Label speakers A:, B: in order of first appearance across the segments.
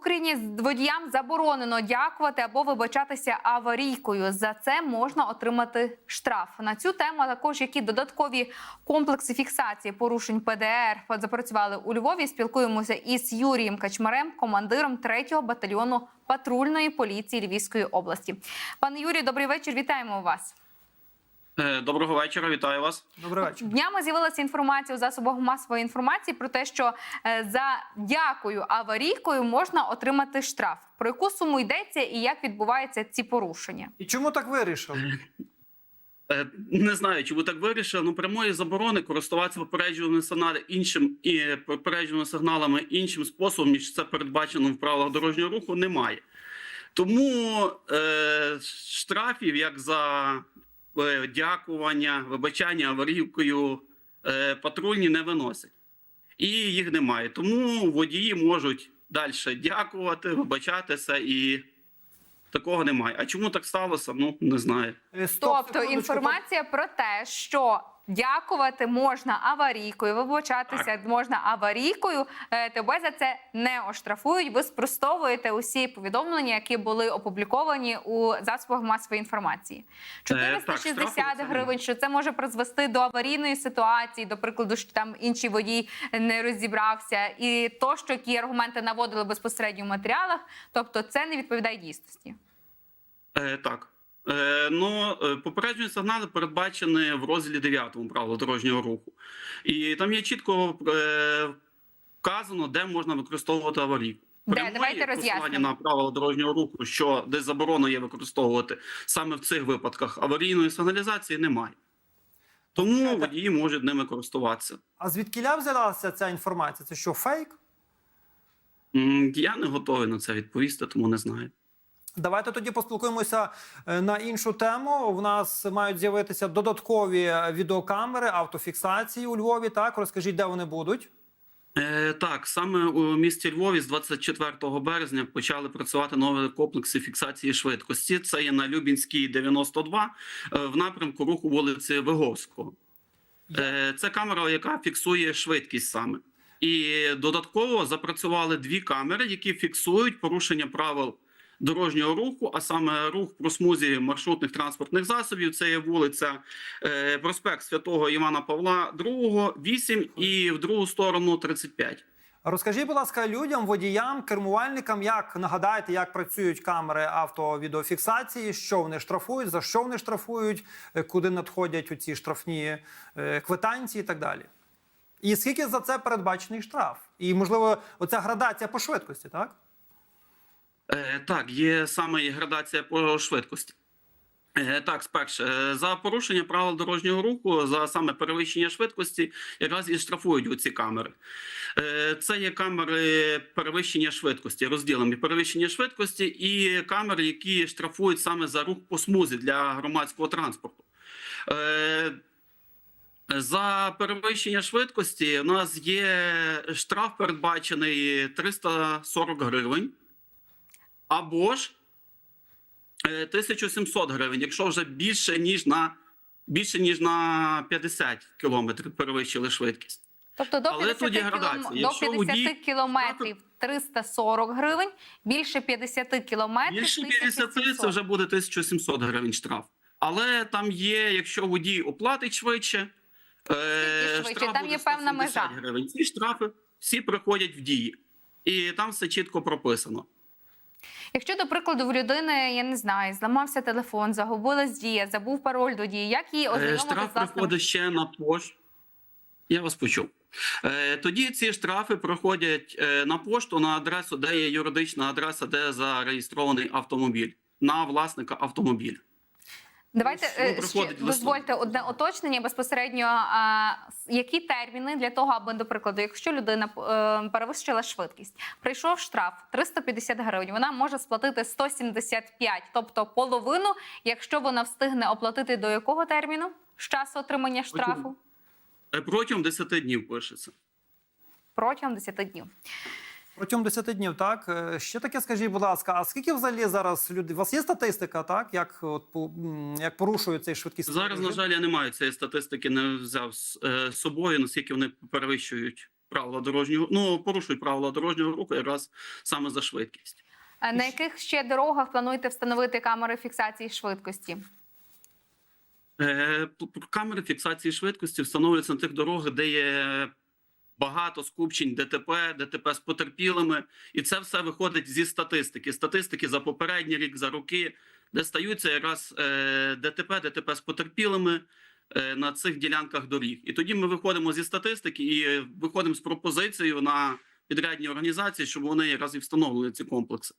A: Україні водіям заборонено дякувати або вибачатися аварійкою. За це можна отримати штраф. На цю тему також які додаткові комплекси фіксації порушень ПДР запрацювали у Львові. Спілкуємося із Юрієм Качмарем, командиром 3-го батальйону патрульної поліції Львівської області. Пане Юрію, добрий вечір. Вітаємо вас.
B: Е, Доброго вечора, вітаю вас.
C: Добрий вечір.
A: Днями з'явилася інформація у засобах масової інформації про те, що е, за дякою аварійкою можна отримати штраф. Про яку суму йдеться і як відбуваються ці порушення?
C: І чому так вирішили?
B: Е, Не знаю, чому так вирішили. Ну, прямої заборони користуватися попереджувальними сигналами іншим і попереджувальними сигналами іншим способом, ніж це передбачено в правилах дорожнього руху, немає. Тому е, штрафів як за дякування, вибачання аварійкою е, патрульні не виносять. І їх немає. Тому водії можуть далі дякувати, вибачатися і такого немає. А чому так сталося? Ну не знаю.
C: Е, стоп,
A: Тобто інформація про те, що дякувати можна аварійкою, вибачатися можна аварійкою. е, Тебе за це не оштрафують. Ви спростовуєте усі повідомлення, які були опубліковані у засобах масової інформації.
B: Е, так,
A: 460
B: штрафу за це
A: гривень, що це може призвести до аварійної ситуації, до прикладу, що там інший водій не розібрався, і то, що які аргументи наводили безпосередньо в матеріалах, тобто це не відповідає дійсності.
B: Е, так. Е, ну, е, попереджені сигнали передбачені в розділі 9 правил дорожнього руху. І там є чітко е, вказано, де можна використовувати аварійку.
A: Де? Давайте
B: посилання на правила дорожнього руху, що десь заборона є використовувати саме в цих випадках аварійної сигналізації немає. Тому
C: Чекайте.
B: водії можуть ними користуватися.
C: А звідкіля взялася ця інформація? Це що, фейк?
B: Я не готовий на це відповісти, тому не знаю.
C: Давайте тоді поспілкуємося е, на іншу тему. У нас мають з'явитися додаткові е, відеокамери автофіксації у Львові. Так, розкажіть, де вони будуть?
B: Е, так, саме у місті Львові з 24 березня почали працювати нові комплекси фіксації швидкості. Це є на Любінській 92 е, в напрямку руху вулиці Виговського. Е, це камера, яка фіксує швидкість саме. І додатково запрацювали дві камери, які фіксують порушення правил дорожнього руху, а саме рух по смузі маршрутних транспортних засобів. Це є вулиця е, проспект Святого Івана Павла II, 8 і в другу сторону 35.
C: Розкажіть, будь ласка, людям, водіям, кермувальникам, як нагадаєте, як працюють камери автовідеофіксації, що вони штрафують, за що вони штрафують, е, куди надходять у ці штрафні е, квитанції і так далі. І скільки за це передбачений штраф? І можливо, оця градація по швидкості, так?
B: Е, так, є саме і градація по швидкості. Е, так, спершу, е, за порушення правил дорожнього руху, за саме перевищення швидкості, якраз і штрафують оці камери. Е, це є камери перевищення швидкості, розділені перевищення швидкості і камери, які штрафують саме за рух по смузі для громадського транспорту. За перевищення швидкості у нас є штраф передбачений 340 гривень. Або ж е, 1700 гривень, якщо вже більше ніж на більше ніж на 50 кілометрів перевищили швидкість.
A: Тобто до
B: Але
A: 50,
B: тут є
A: кілом...
B: градація.
A: до 50
B: водій-
A: кілометрів 340 гривень, більше 50 кілометрів
B: Більше 50 це вже буде 1700 гривень штраф. Але там є, якщо водій оплатить швидше, е,
A: швидше?
B: штраф
A: Там
B: буде
A: є певна межа.
B: гривень. Ці штрафи всі приходять в дії. І там все чітко прописано.
A: Якщо, до прикладу, в людини, я не знаю, зламався телефон, загубилась дія, забув пароль до дії, як її
B: Е,
A: ознайомити з власним
B: приходить ще на пошту. Я вас почув. Е, Тоді ці штрафи проходять е, на пошту на адресу, де є юридична адреса, де зареєстрований автомобіль, на власника автомобіля.
A: Давайте
B: Ну,
A: дозвольте одне уточнення безпосередньо. А, які терміни для того, аби, до прикладу, якщо людина е, перевищила швидкість, прийшов штраф 350 гривень, вона може сплатити 175, тобто половину, якщо вона встигне оплатити до якого терміну з часу отримання штрафу
B: Е, Протягом 10 днів пишеться.
A: протягом 10 днів.
C: Протягом 10 днів, так. Е, Ще таке скажіть, будь ласка, а скільки взагалі зараз люди? У вас є статистика, так? Як, от, як порушують цей швидкісний
B: Зараз, на жаль, я не маю цієї статистики, не взяв з е, собою, наскільки вони перевищують правила дорожнього, ну порушують правила дорожнього руху якраз саме за швидкість.
A: Е, На яких ще дорогах плануєте встановити камери фіксації швидкості?
B: Е, Камери фіксації швидкості встановлюються на тих дорогах, де є багато скупчень ДТП, ДТП з потерпілими, і це все виходить зі статистики. Статистики за попередній рік, за роки, де стаються якраз е, ДТП, ДТП з потерпілими е, на цих ділянках доріг. І тоді ми виходимо зі статистики і виходимо з пропозицією на підрядні організації, щоб вони якраз і встановили ці комплекси.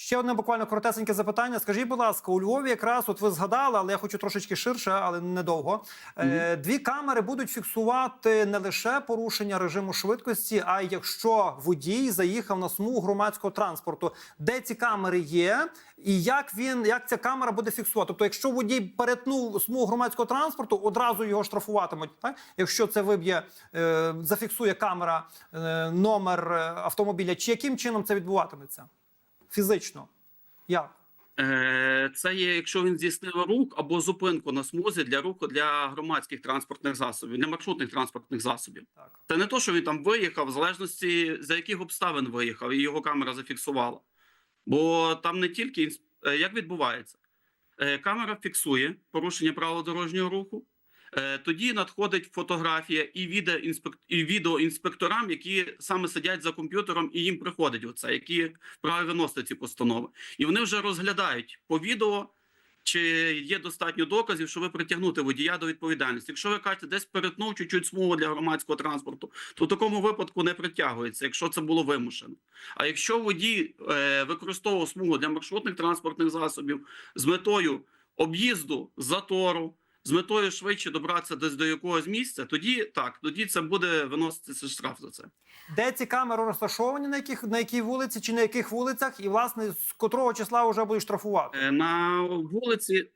C: Ще одне буквально коротесеньке запитання. Скажіть, будь ласка, у Львові якраз от ви згадали, але я хочу трошечки ширше, але недовго. Е, дві камери будуть фіксувати не лише порушення режиму швидкості, а й якщо водій заїхав на смугу громадського транспорту. Де ці камери є, і як він як ця камера буде фіксувати? Тобто, якщо водій перетнув смугу громадського транспорту, одразу його штрафуватимуть. Так, якщо це виб'є, е, зафіксує камера е, номер автомобіля, чи яким чином це відбуватиметься? Фізично. Як?
B: Е, Це є, якщо він здійснив рух або зупинку на смузі для руху для громадських транспортних засобів, для маршрутних транспортних засобів.
C: Так.
B: Це не то, що він там виїхав, в залежності за яких обставин виїхав, і його камера зафіксувала. Бо там не тільки е, як відбувається, Е, камера фіксує порушення правил дорожнього руху. Е, Тоді надходить фотографія і відеоінспек... і відеоінспекторам, які саме сидять за комп'ютером, і їм приходить оце, які вправі виносити ці постанови. І вони вже розглядають по відео, чи є достатньо доказів, щоб притягнути водія до відповідальності. Якщо ви кажете, десь перетнув чуть-чуть смугу для громадського транспорту, то в такому випадку не притягується, якщо це було вимушено. А якщо водій е, використовував смугу для маршрутних транспортних засобів з метою об'їзду затору, з метою швидше добратися десь до якогось місця, тоді так, тоді це буде виноситися штраф за це.
C: Де ці камери розташовані, на яких на якій вулиці чи на яких вулицях, і власне з котрого числа вже будуть штрафувати?
B: Е, На вулиці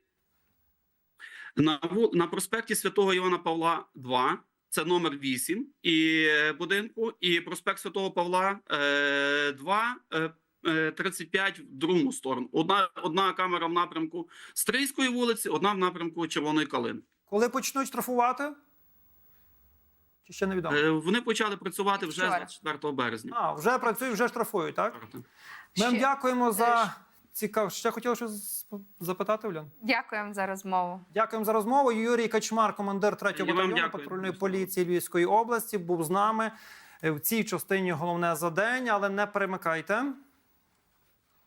B: на, на проспекті Святого Івана Павла 2, це номер 8 і е, будинку, і проспект Святого Павла е, 2, е, е, 35 в другу сторону. Одна, одна камера в напрямку Стрийської вулиці, одна в напрямку Червоної Калини.
C: Коли почнуть штрафувати? Чи ще невідомо?
B: Е, Вони почали працювати вже
A: Вчора.
B: з 4 березня.
C: А, вже працюють, вже штрафують, так? Ми вам
A: Ще-
C: дякуємо
A: Е,
C: за цікаво. Ще хотіли щось запитати, Улян?
A: Дякуємо за розмову.
C: Дякуємо за розмову. Юрій Качмар, командир 3-го батальйону патрульної поліції Львівської області, був з нами е, в цій частині головне за день, але не перемикайте.